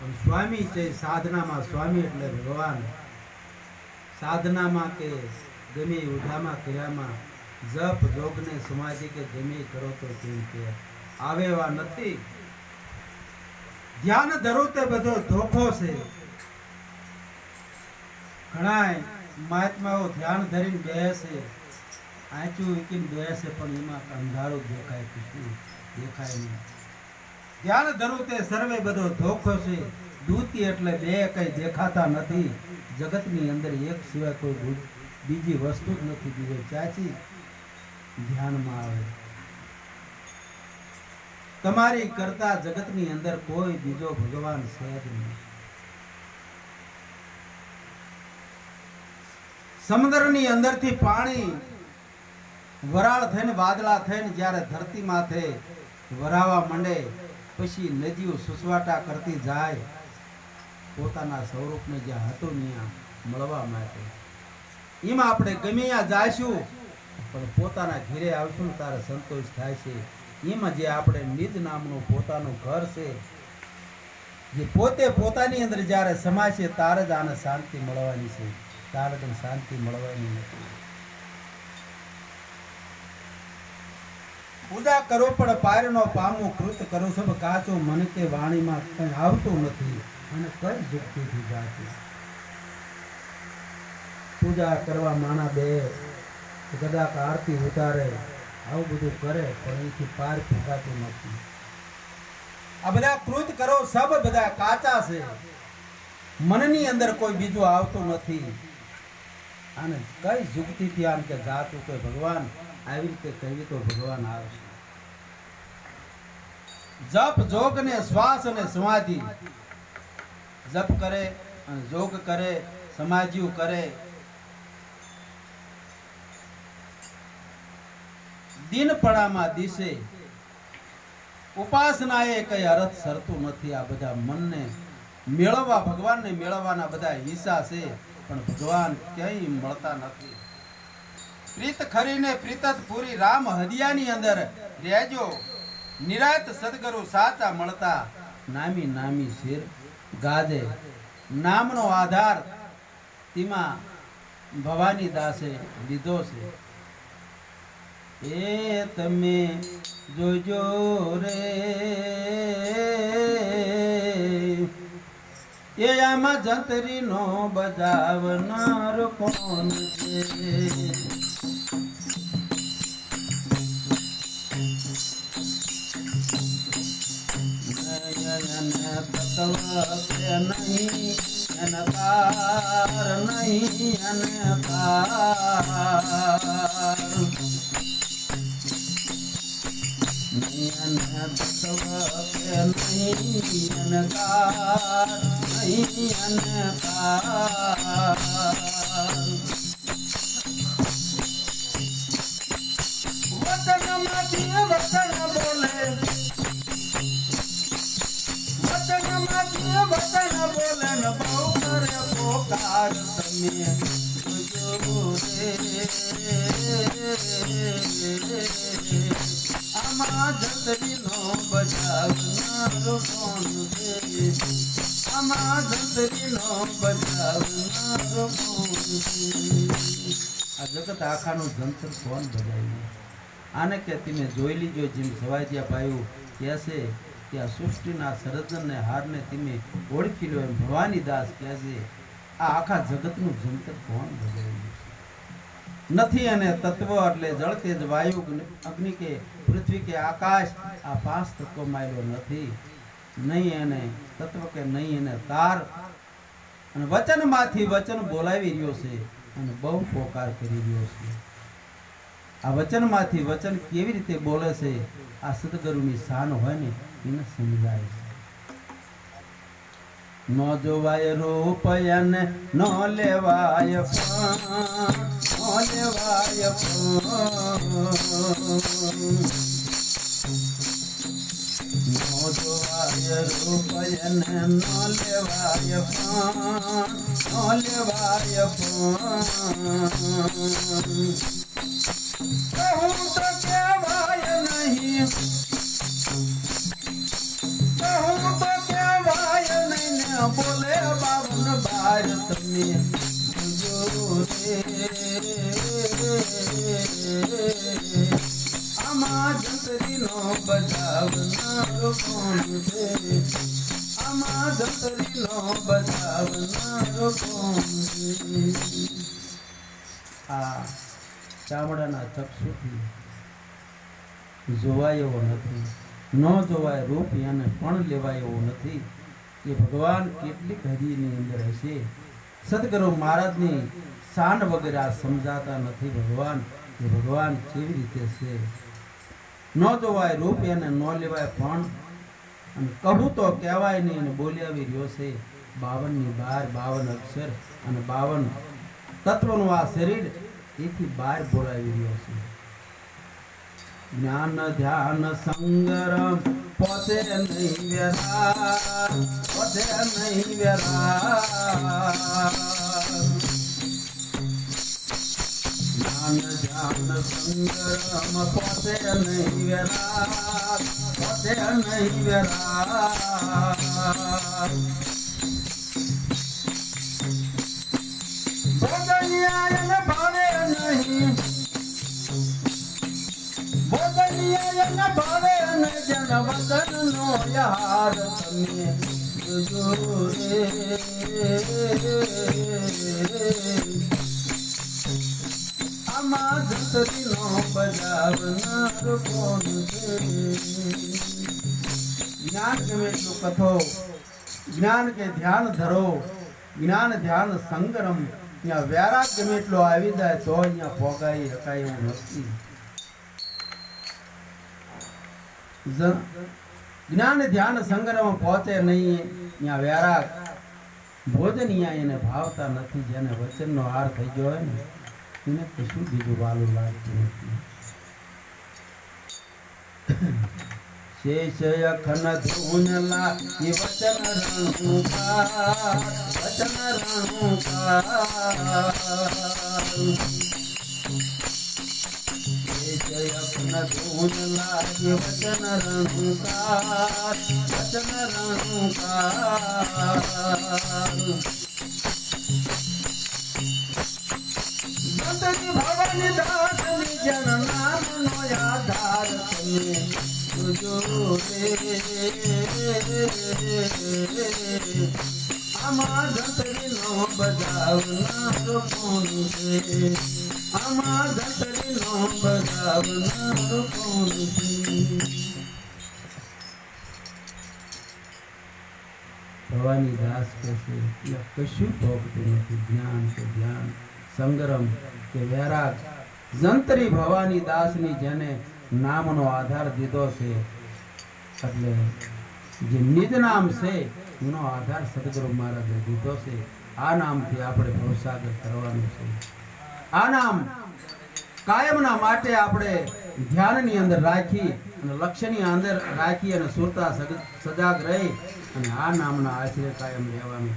પણ સ્વામી છે, સાધનામાં સ્વામી એટલે ભગવાન. સાધનામાં કે ગમે ઉધામાં ક્રિયામાં જપ, જોગને, સમાધિ કે ગમે કરો તો કેમ કે આવે એવા નથી. ધ્યાન ધરો તે બધો ધોખો છે. ઘણાય મહાત્માઓ ધ્યાન ધરીને બેસે આંચું વીકીને બેસે પણ એમાં અંધારું દેખાય કશું દેખાય નહીં. ધ્યાન ધરું તે સર્વે બધો ધોખો છે. દૂતી એટલે બે કઈ દેખાતા નથી. જગતની અંદર એક સિવાય કોઈ બીજી વસ્તુ જ નથી. બીજો ચાચી ધ્યાનમાં આવે. તમારી કરતા જગતની અંદર કોઈ બીજો ભગવાન છે જ નહીં. સમુદ્રની અંદરથી પાણી વરાળ થઈને વાદળા થઈને જ્યારે ધરતી માથે વરાવા માંડે પછી નદીઓ સુસવાટા કરતી જાય, પોતાના સ્વરૂપને જ્યાં હતું ત્યાં મળવા માટે. એમાં આપણે ગમે ત્યાં જાઈશું, પણ પોતાના ઘેરે આવશું તારે સંતોષ થાય છે. એમાં જે આપણે નિજ નામનું પોતાનું ઘર છે, જે પોતે પોતાની અંદર જ્યારે સમાય છે, તારે જ આને શાંતિ મળવાની છે. તારે જ શાંતિ મળવાની નથી. પૂજા કરો પણ પારનો પામું કૃત કરો. સબ કાચો મન કે વાણીમાં કંઈ આવતું નથી અને કઈ જુક્તિથી જાતું. પૂજા કરવા માણા બે કદાચ આરતી ઉતારે, આવું બધું કરે પણ એથી પાર ફૂંકાતું નથી. આ બધા કૃત કરો, સબ બધા કાચા છે. મનની અંદર કોઈ બીજું આવતું નથી. અને કઈ જુક્તિથી આમ કે જાતું કે ભગવાન આવી રીતે કહીએ તો ભગવાન આવશે જપ, જોગ ને શ્વાસ અને સમાધિ. જપ કરે, અને જોગ કરે, સમાધિઓ કરે. દિનપડામાં દિશે ઉપાસનાએ કઈ અર્થ સરતું નથી. આ બધા મનને મેળવવા, ભગવાનને મેળવવાના બધા હિસ્સા છે, પણ ભગવાન ક્યાંય મળતા નથી. પ્રીત ખરીને પ્રીતત પૂરી રામ હદિયાની અંદર રહેજો. નિરાત સદગુરુ સાચા મળતા નામી નામી શિર ગાજે. નામનો આધાર તેમાં ભવાની દાસે લીધો છે. એ તમે જોજો રે. એ આમાં જંતરીનો બજાવનાર કોણ છે? તત્વ કે નહીં એન તાર નહીં એન તાર નયન તત્વ કે નહીં એન તાર નહીં એન તાર પોકાર તમે આમાં જતરીનો બજાવનારો કોણ છે આમાં જતરીનો બજાવનારો કોણ છે આ જગત આખાનું જંતર કોણ બજાવ્યું? આને કે તમે જોઈ લીજો જેમ સવાજિયા ભાઈઓ કહે છે કે આ સૃષ્ટિના સર્જનને હારને તમે ઓળખી લો એમ ભવાની દાસ કહે છે. આ આખા જગતનું જંતર કોણ બજાવ્યું છે નથી અને તત્વ એટલે જળ તેજ વાયુ અગ્નિ કે પૃથ્વી કે આકાશ, આ પાંચ તત્વ માયલો નથી. નહીં એને તત્વ કે નહીં એને તાર. અને વચનમાંથી વચન બોલાવી રહ્યો છે અને બહુ પોકાર કરી રહ્યો છે. આ વચનમાંથી વચન કેવી રીતે બોલે છે? આ સદગુરુની શાન હોય ને એને સમજાય છે. ન જોવાય રૂપ અને ન લેવાય ન લેવાય. ન જોવાય રૂપ અને ન લેવાય ન લેવાય પણ. આમાં જંતરીનો બજાવનારો કોણ છે આમાં જંતરીનો છે આ ચામડાના ચક્ષુથી જોવાય એવો નથી. ન જોવાય રૂપ એને પણ લેવાય નથી. એ ભગવાન કેટલીક ઘડીની અંદર હશે. સદગુરુ મહારાજની શાન વગેરે આ સમજાતા નથી ભગવાન ભગવાન કેવી રીતે છે? ન જોવાય રૂપ એને ન લેવાય પણ અને કહું તો કહેવાય નહીં અને બોલી આવી રહ્યો છે, બાવનની બાર, બાવન અક્ષર અને બાવન તત્વનું આ શરીર એથી બહાર બોલાવી રહ્યો છે. જ્ઞાન, ધ્યાન, સંગરમ પોતે નહીં વ્યરા પોતે નહીં વ્યરા જ્ઞાન ધ્યાન સંગરમ પોતે નહીં વ્યરા પોતે નહીં વ્યરા ભોગન્યાયન ભાવે અને જન વતનનો યાર તમે જોજો રે આમાં જંતરીનો બજાવનાર કોણ છે જ્ઞાન ગમે એટલું કથો, જ્ઞાન કે ધ્યાન ધરો જ્ઞાન ધ્યાન સંગરમ, ત્યાં વૈરાગ ગમે એટલો આવી જાય તો અહીંયા ભોગાઈ શકાય એવું નથી જ- જ્ઞાન ધ્યાન સંગરમ પહોંચે નહીં ત્યાં વૈરાગ ભોજન અહીંયા એને ભાવતા નથી, જેને વચનનો હાર થઈ ગયો હોય ને, એને કશું બીજું વાલું લાગતું નથી. શેષ અખન ધૂનલા એ વચન રણુકાર વચન રણુકાર. અખન ધૂનલા એ વચન રણુકાર વચન રણુકાર નામનો આધાર તમે આમાં છે ભવાની દાસ કહેશે. કશું ભોગતું નથી. જ્ઞાન કે ધ્યાન સંગ્રમ કે વૈરાગ. જંતરી ભવાની દાસની જેને નામનો આધાર દીધો છે. એટલે જે નિજ નામ છે, એનો આધાર સદગુરુ મહારાજે દીધો છે. આ નામથી આપણે ભવસાગર કરવાનું છે. આ નામ કાયમના માટે આપણે ધ્યાનની અંદર રાખી અને લક્ષ્યની અંદર રાખી અને સુરતા સજાગ રહી અને આ નામના આશ્રય કાયમ રહેવાનું